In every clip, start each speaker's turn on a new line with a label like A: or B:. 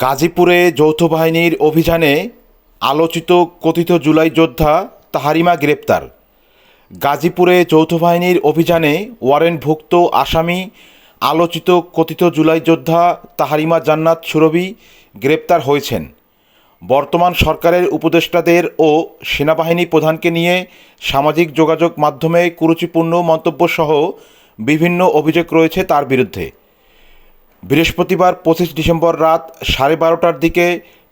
A: গাজীপুরে যৌথ বাহিনীর অভিযানে আলোচিত কথিত জুলাই যোদ্ধা তাহারিমা গ্রেপ্তার। গাজীপুরে যৌথ বাহিনীর অভিযানে ওয়ারেন্টভুক্ত আসামি আলোচিত কথিত জুলাই যোদ্ধা তাহারিমা জান্নাত সুরভি গ্রেপ্তার হয়েছেন। বর্তমান সরকারের উপদেষ্টাদের ও সেনাবাহিনী প্রধানকে নিয়ে সামাজিক যোগাযোগ মাধ্যমে কুরুচিপূর্ণ মন্তব্যসহ বিভিন্ন অভিযোগ রয়েছে তার বিরুদ্ধে। বৃহস্পতিবার পঁচিশ ডিসেম্বর রাত সাড়ে বারোটার দিকে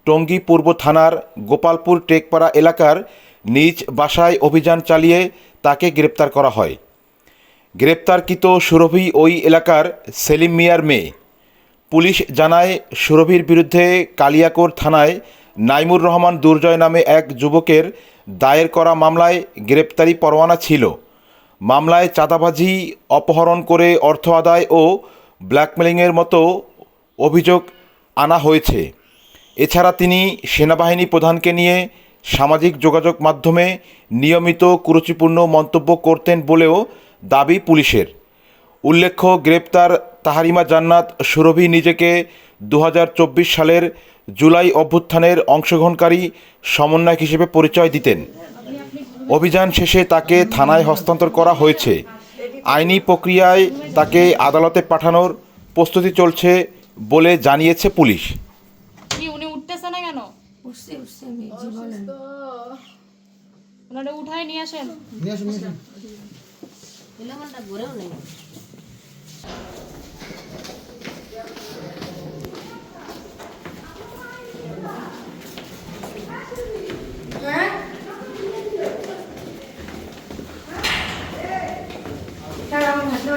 A: টঙ্গী পূর্ব থানার গোপালপুর টেকপাড়া এলাকার নিজ বাসায় অভিযান চালিয়ে তাকে গ্রেপ্তার করা হয়। গ্রেপ্তারকৃত সুরভি ওই এলাকার সেলিম মিয়ার মেয়ে। পুলিশ জানায়, সুরভির বিরুদ্ধে কালিয়াকোর থানায় নাইমুর রহমান দুর্জয় নামে এক যুবকের দায়ের করা মামলায় গ্রেপ্তারি পরোয়ানা ছিল। মামলায় চাঁদাবাজি, অপহরণ করে অর্থ আদায় ও ব্ল্যাকমেলিংয়ের মতো অভিযোগ আনা হয়েছে। এছাড়া তিনি সেনাবাহিনী প্রধানকে নিয়ে সামাজিক যোগাযোগ মাধ্যমে নিয়মিত কুরুচিপূর্ণ মন্তব্য করতেন বলেও দাবি পুলিশের। উল্লেখ্য, গ্রেপ্তার তাহারিমা জান্নাত সুরভি নিজেকে দু হাজার চব্বিশ সালের জুলাই অভ্যুত্থানের অংশগ্রহণকারী সমন্বয়ক হিসেবে পরিচয় দিতেন। অভিযান শেষে তাকে থানায় হস্তান্তর করা হয়েছে। আইনি প্রক্রিয়ায় তাকে আদালতে পাঠানোর প্রস্তুতি চলছে বলে জানিয়েছে পুলিশ।
B: কি উনি উঠতেছে না কেন?
C: উঠছে উঠছে আমি জীবনে
B: ওনারে উঠায় নিয়ে আসেন।
C: এলামানটা ঘুরেও নেই। Ε,